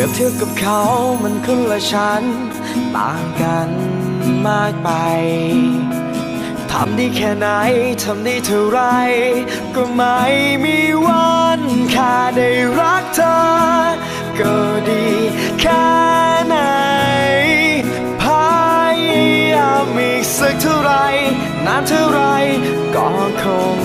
รียบเทียบกับเขามันคนละชั้นต่างกันมากไป ทำดีแค่ไหน ทำดีเท่าไร ก็ไม่มีวันแค่ได้รักเธอ ก็ดีแค่ไหน พยายามอีกสักเท่าไร นานเท่าไร ก็คง